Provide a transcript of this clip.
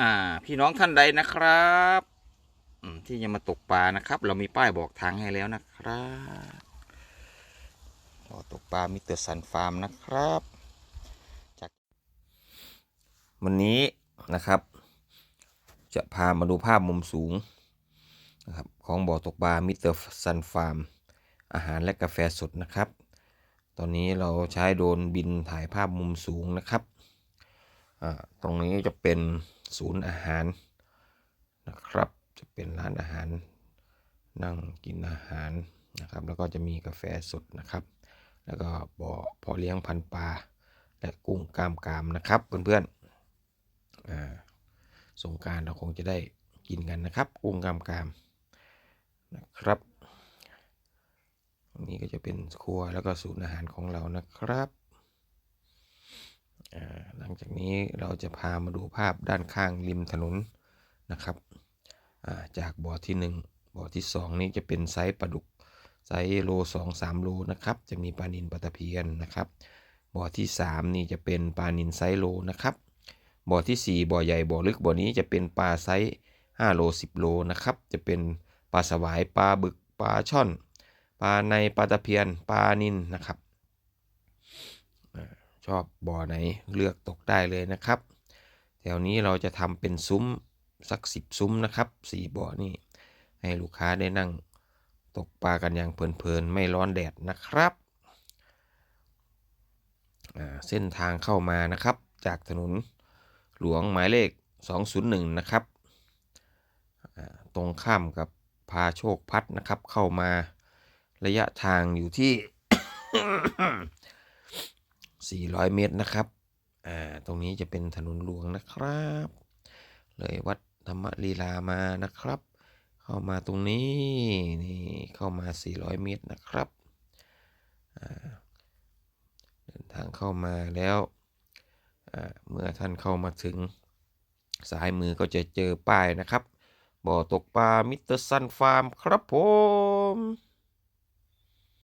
อ่า พี่น้องท่านใดนะครับที่จะมาตกปลานะครับ เรามีป้ายบอกทางให้แล้วนะครับบ่อตกปลามิเตอร์สันฟาร์มนะครับจากวันนี้นะครับ จะพามาดูภาพมุมสูงนะครับของบ่อตกปลามิเตอร์ซันฟาร์ม อาหารและกาแฟสดนะครับ ตอนนี้เราใช้โดรนบินถ่ายภาพมุมสูงนะครับตรงนี้จะเป็น ศูนย์อาหารนะครับ จะเป็นร้านอาหารนั่งกินอาหารนะครับ แล้วก็จะมีกาแฟสดนะครับ แล้วก็บ่อเพาะเลี้ยงพันปลาและกุ้งกามกามนะครับเพื่อนๆอ่าสงการเราคงจะได้กินกันนะครับ กุ้งกามกามนะครับตรงนี้ก็จะเป็นครัวแล้วก็ศูนย์อาหารของเรานะครับ งจากนี้เราจะพามาดูภาพด้านข้างริมถนนนะครับาจากบ่อที่หนึ่งบ่อที่สองนี้จะเป็นไซส์ปลาดุกไซส์โลสองสามโลนะครับจะมีปลานินปลาตะเพียนนะครับบ่อที่สามนี่จะเป็นปลานินไซส์โลนะครับบ่อที่ 4บ่อใหญ่บ่อลึกบ่อนี้จะเป็นปลาไซส์5โล10 โลนะครับจะเป็นปลาสวายปลาบึกปลาช่อน ปลาในปลาตะเพียนปลานินนะครับ ชอบบ่อไหนเลือกตกได้เลยนะครับ แถวนี้เราจะทำเป็นซุ้มสักสิบซุ้มนะครับสี่บ่อนี่ให้ลูกค้าได้นั่งตกปลากันอย่างเพลินๆ ไม่ร้อนแดดนะครับ เส้นทางเข้ามานะครับ จากถนนหลวงหมายเลข 201 นะครับ ตรงข้ามกับพาโชคพัฒนะครับ เข้ามาระยะทางอยู่ที่ 400 เมตรนะครับอ่าตรงนี้จะเป็นถนนหลวงนะครับ เลยวัดธรรมลีลามานะครับ เข้ามาตรงนี้นี่เข้ามา 400 เมตรนะครับอ่าเดินทางเข้ามาแล้วอ่าเมื่อท่านเข้ามาถึงซ้ายมือก็จะเจอป้ายนะครับบ่อตกปลามิสเตอร์ซันฟาร์มครับผม